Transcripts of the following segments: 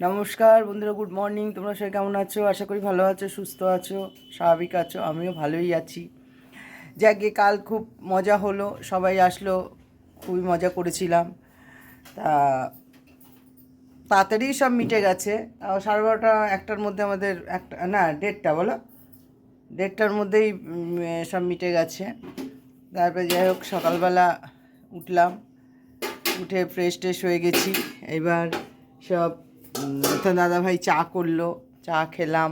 নমস্কার বন্ধুরা, good morning. তোমরা সবাই কেমন আছো? আশা করি ভালো আছো, সুস্থ আছো, স্বাভাবিক আছো, আমিও ভালোই আছি। যাকে কাল খুব মজা হলো, সবাই আসলো, খুবই মজা করেছিলাম। তা তাড়াতাড়ি সব মিটে গেছে। সাড়ে বারোটা, একটার মধ্যে আমাদের একটা, না, দেড়টা, বলো? দেড়টার মধ্যেই সব মিটে গেছে। তারপরে যাই হোক, সকালবেলা উঠলাম। উঠে ফ্রেশ ট্রেশ হয়ে গেছি। এবার সব তো দাদাভাই চা করল, চা খেলাম।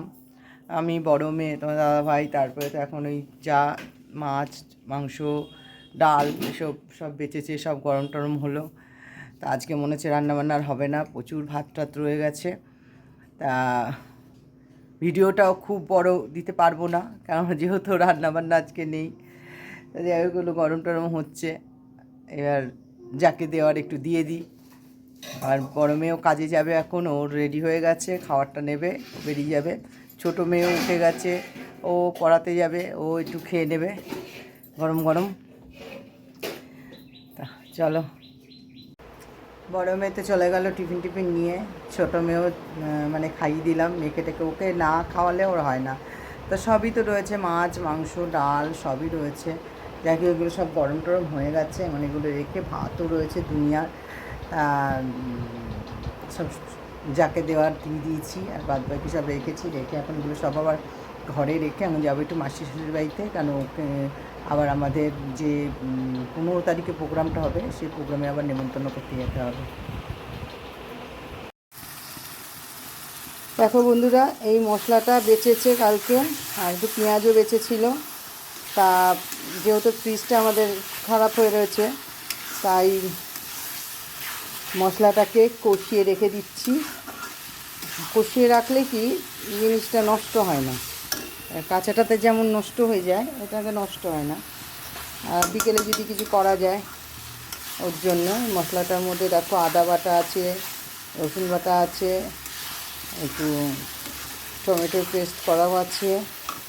আমি বড় মেয়ে, তোমার দাদাভাই, তারপরে তো এখন ওই চা মাছ, মাংস, ডাল, এসব সব বেঁচেছে, সব গরম টরম হলো। তা আজকে মনে হচ্ছে রান্নাবান্না আর হবে না, প্রচুর ভাত টাত রয়ে গেছে। তা ভিডিওটাও খুব বড় দিতে পারব না, কারণ যেহেতু রান্নাবান্না আজকে নেই। তা যাই হোক গরম টরম হচ্ছে। এবার যাকে দেওয়ার একটু দিয়ে দিই। আর বড় মেয়েও কাজে যাবে এখন, ও রেডি হয়ে গেছে, খাবারটা নেবে, বেরিয়ে যাবে। ছোট মেয়েও উঠে গেছে, ও পড়াতে যাবে, ও একটু খেয়ে নেবে, গরম গরম। তা, চলো। বড় মেয়ে তো চলে গেল টিফিন টিফিন নিয়ে, ছোটো মেয়েও মানে খাইয়ে দিলাম, মেয়েকে টেকে ওকে না খাওয়ালে ওর হয় না। তো সবই তো রয়েছে, মাছ, মাংস, ডাল সবই রয়েছে। যাকে ওগুলো সব গরম টরম হয়ে গেছে মানে এগুলো রেখে ভাতও রয়েছে দুনিয়ার। সব যাকে দেওয়ার দিয়ে দিয়েছি আর বাদ বাকি সব রেখেছি, রেখে এখন এগুলো সব আবার ঘরে রেখে আমি যাব একটু মাসি শ্বশুর বাড়িতে। কেন আবার আমাদের যে পনেরো তারিখে প্রোগ্রামটা হবে, সেই প্রোগ্রামে আবার নেমন্তন্ন করতে যেতে হবে। দেখো বন্ধুরা, এই মশলাটা বেঁচেছে কালকে, আর একটু পেঁয়াজও বেচেছিল। তা, যেহেতু ফ্রিজটা আমাদের খারাপ হয়ে রয়েছে, তাই মশলাটাকে কষিয়ে রেখে দিচ্ছি। কষিয়ে রাখলে কি জিনিসটা নষ্ট হয় না। কাঁচাটাতে যেমন নষ্ট হয়ে যায় এটাকে নষ্ট হয় না। আর বিকেলে যদি কিছু করা যায়, ওর জন্য মশলাটার মধ্যে দেখো আদা বাটা আছে, রসুন বাটা আছে, একটু টমেটো পেস্ট করাও আছে।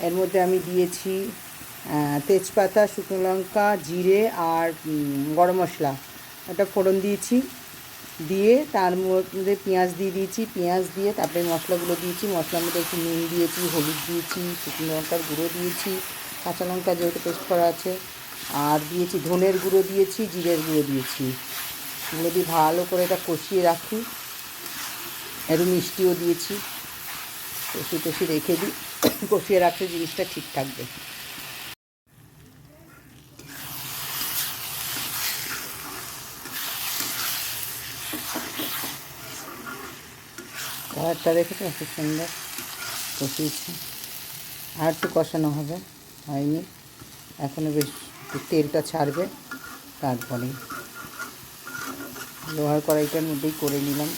এর মধ্যে আমি দিয়েছি তেজপাতা, শুকনো লঙ্কা, জিরে আর গরম মশলা। এটা ফোড়ন দিয়েছি। দিয়ে তার মধ্যে পেঁয়াজ দিয়ে দিয়েছি, পেঁয়াজ দিয়ে তারপরে মশলাগুলো দিয়েছি, মশলার মধ্যে একটু নুন দিয়েছি, হলুদ দিয়েছি, শুকনো লঙ্কার গুঁড়ো দিয়েছি, কাঁচা লঙ্কা যেহেতু পেস্ট করা আছে, আর দিয়েছি ধনের গুঁড়ো দিয়েছি, জিরের গুঁড়ো দিয়েছি। এগুলো দিয়ে ভালো করে এটা কষিয়ে রাখি। একটু মিষ্টিও দিয়েছি। কষি টষি রেখে দিই। কষিয়ে রাখলে জিনিসটা ঠিক থাকবে। কালারটা রেখেছে খুব সুন্দর। কষিয়েছি আর একটু কষানো হবে। হয়নি। এখনও বেশ তেলটা ছাড়বে। তারপরেই লোহার কড়াইটার মধ্যেই করে নিলাম।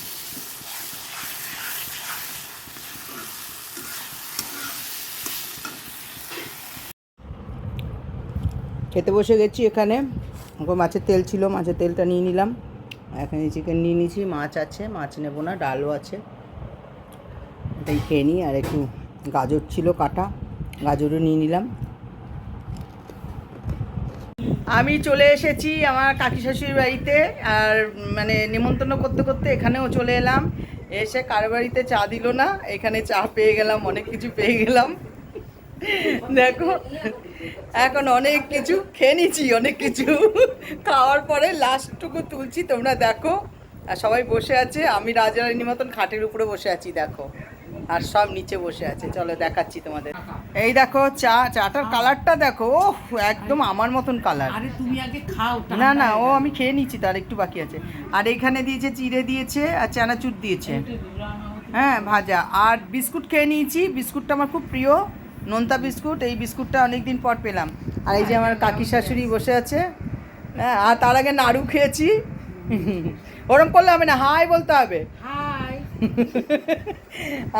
খেতে বসে গেছি এখানে। ওকে মাছের তেল ছিল, মাছের তেলটা নিয়ে নিলাম। এখানে চিকেন নিয়ে নিয়েছি। মাছ আছে, মাছ নেব না, ডালও আছে। এটাই খেয়ে নিই, আর একটু গাজর ছিল কাটা, গাজরও নিয়ে নিলাম। আমি চলে এসেছি আমার কাকি শাশুড়ির বাড়িতে, আর মানে নিমন্ত্রণ করতে করতে এখানেও চলে এলাম। এসে কার বাড়িতে চা দিল না, এখানে চা পেয়ে গেলাম, অনেক কিছু পেয়ে গেলাম। দেখো, এখন অনেক কিছু খেয়ে নিচ্ছি অনেক কিছু। খাওয়ার পরে লাস্টটুকু তুলছি, তোমরা দেখো। আর সবাই বসে আছে, আমি রাজারানীর মতন খাটের উপরে বসে আছি, দেখো। আর সব নিচে বসে আছে। চলো দেখাচ্ছি তোমাদের। এই দেখো চা চাটার কালারটা দেখো ও একদম আমার মতন কালার। আরে তুমি আগে খাও না না ও আমি খেয়ে নিচ্ছি তার একটু বাকি আছে। আর এখানে দিয়েছে চিড়ে দিয়েছে আর চানাচুর দিয়েছে। হ্যাঁ ভাজা। আর বিস্কুট খেয়ে নিয়েছি। বিস্কুটটা আমার খুব প্রিয়। নোনতা বিস্কুট এই বিস্কুটটা অনেক দিন পর পেলাম। আর এই যে আমার কাকি শাশুড়ি বসে আছে। হ্যাঁ আর তার আগে নাড়ু খেয়েছি। ওরম করলে হবে না হাই বলতে হবে।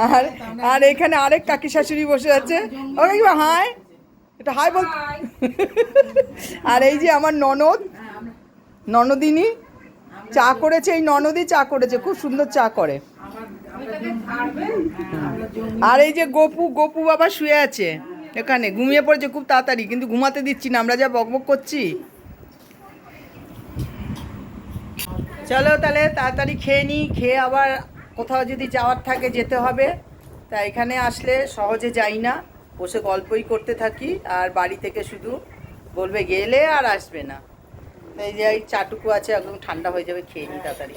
আর আর এখানে আরেক কাকি শাশুড়ি বসে আছে। ওকে কি হাই এটা হাই বল। আর এই যে আমার ননদ ননদিনী চা করেছে এই ননদই চা করেছে খুব সুন্দর চা করে। আর এই যে গোপু গোপু বাবা শুয়ে আছে এখানে ঘুমিয়ে পড়েছে খুব তাড়াতাড়ি কিন্তু ঘুমাতে দিচ্ছি না আমরা যা বকবক করছি। চলো তাহলে তাড়াতাড়ি খেয়ে নিই খেয়ে আবার কোথাও যদি যাওয়ার থাকে যেতে হবে, তা এখানে আসলে সহজে যাই না। বসে গল্পই করতে থাকি, আর বাড়ি থেকে শুধু বলবে গেলে আর আসবে না। এই যে চাটুকু আছে, একদম ঠান্ডা হয়ে যাবে, খেয়ে নি তাড়াতাড়ি।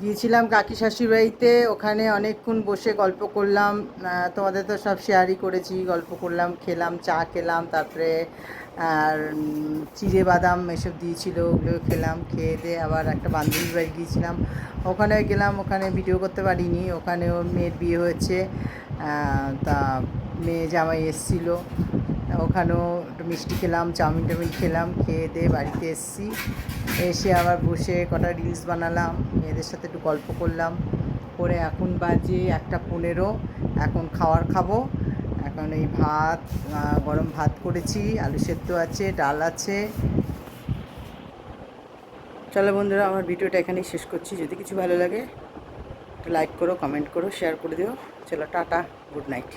গিয়েছিলাম কাকি শাশুড়ি বাড়িতে, ওখানে অনেকক্ষণ বসে গল্প করলাম তোমাদের তো সব শেয়ারই করেছি, গল্প করলাম, খেলাম, চা খেলাম, তারপরে, আর চিড়ে বাদাম এসব দিয়েছিল ওগুলো খেলাম, খেয়ে দিয়ে আবার একটা বান্ধবীর বাড়ি গিয়েছিলাম। ওখানে গেলাম, ওখানে ভিডিও করতে পারিনি ওখানে ওর মেয়ের বিয়ে হয়েছে তা মেয়ে জামাই এসেছিল। ওখানেও একটু মিষ্টি খেলাম, চাউমিন টাউমিন খেলাম, খেয়ে দিয়ে বাড়িতে এসেছি। এসে আবার বসে কটা রিলস বানালাম, মেয়েদের সাথে একটু গল্প করলাম। করে এখন বাজে একটা পনেরো, এখন খাবার খাব। এখন এই ভাত গরম ভাত করেছি, আলু সেদ্ধ আছে, ডাল আছে। চলো বন্ধুরা, আমার ভিডিওটা এখানেই শেষ করছি। যদি কিছু ভালো লাগে লাইক করো কমেন্ট করো শেয়ার করে দিও। চলো, টাটা গুড নাইট